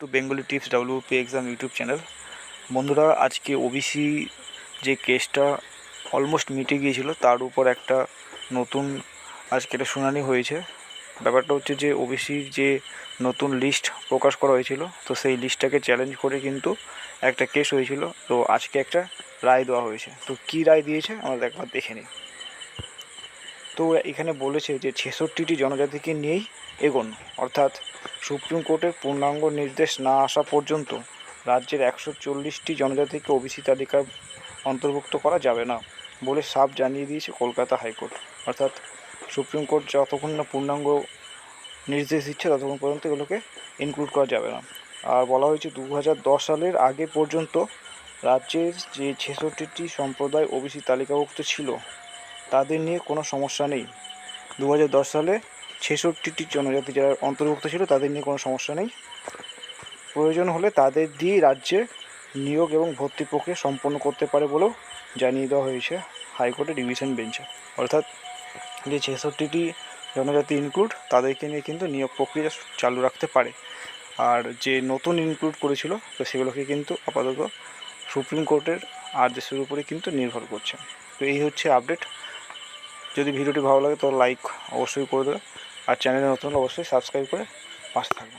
To Bengali tips WP exam YouTube channel. বন্ধুরা, আজকে OBC যে কেসটা অলমোস্ট মিটে গিয়েছিল, তার উপর একটা নতুন আজকে একটা শুনানি হয়েছে। ব্যাপারটা হচ্ছে যে ওবিসির যে নতুন লিস্ট প্রকাশ করা হয়েছিল, তো সেই লিস্টটাকে চ্যালেঞ্জ করে কিন্তু একটা কেস হয়েছিল, তো আজকে একটা রায় দেওয়া হয়েছে। তো কী রায় দিয়েছে, আমরা একবার দেখে নিই। তো এখানে বলেছে যে ছেষট্টিটি জনজাতিকে নিয়েই এগোন, অর্থাৎ সুপ্রিম কোর্টের পূর্ণাঙ্গ নির্দেশ না আসা পর্যন্ত রাজ্যের একশো চল্লিশটি জনজাতিকে ওবিসি তালিকায় অন্তর্ভুক্ত করা যাবে না বলে সাফ জানিয়ে দিয়েছে কলকাতা হাইকোর্ট। অর্থাৎ সুপ্রিম কোর্ট যতক্ষণ না পূর্ণাঙ্গ নির্দেশ দিচ্ছে ততক্ষণ পর্যন্ত এগুলোকে ইনক্লুড করা যাবে না। আর বলা হয়েছে দু হাজার দশ সালের আগে পর্যন্ত রাজ্যের যে ছেষট্টিটি সম্প্রদায় ওবিসি তালিকাভুক্ত ছিল, তাদের নিয়ে কোনো সমস্যা নেই। দু হাজার দশ সালে ছেষট্টিটি জনজাতি যারা অন্তর্ভুক্ত ছিল, তাদের নিয়ে কোনো সমস্যা নেই। প্রয়োজন হলে তাদের দিয়েই রাজ্যে নিয়োগ এবং ভর্তি প্রক্রিয়া সম্পন্ন করতে পারে বলেও জানিয়ে দেওয়া হয়েছে হাইকোর্টের ডিভিশন বেঞ্চে। অর্থাৎ যে ছেষট্টিটি জনজাতি ইনক্লুড তাদেরকে নিয়ে কিন্তু নিয়োগ প্রক্রিয়া চালু রাখতে পারে। আর যে নতুন ইনক্লুড করেছিল, তো সেগুলোকে কিন্তু আপাতত সুপ্রিম কোর্টের আদেশের উপরে কিন্তু নির্ভর করছে। তো এই হচ্ছে আপডেট যদি ভিডিওটি ভালো লাগে তো লাইক অবশ্যই করে দেবে। আর চ্যানেলে নতুন অবশ্যই সাবস্ক্রাইব করে পাশে থাকবে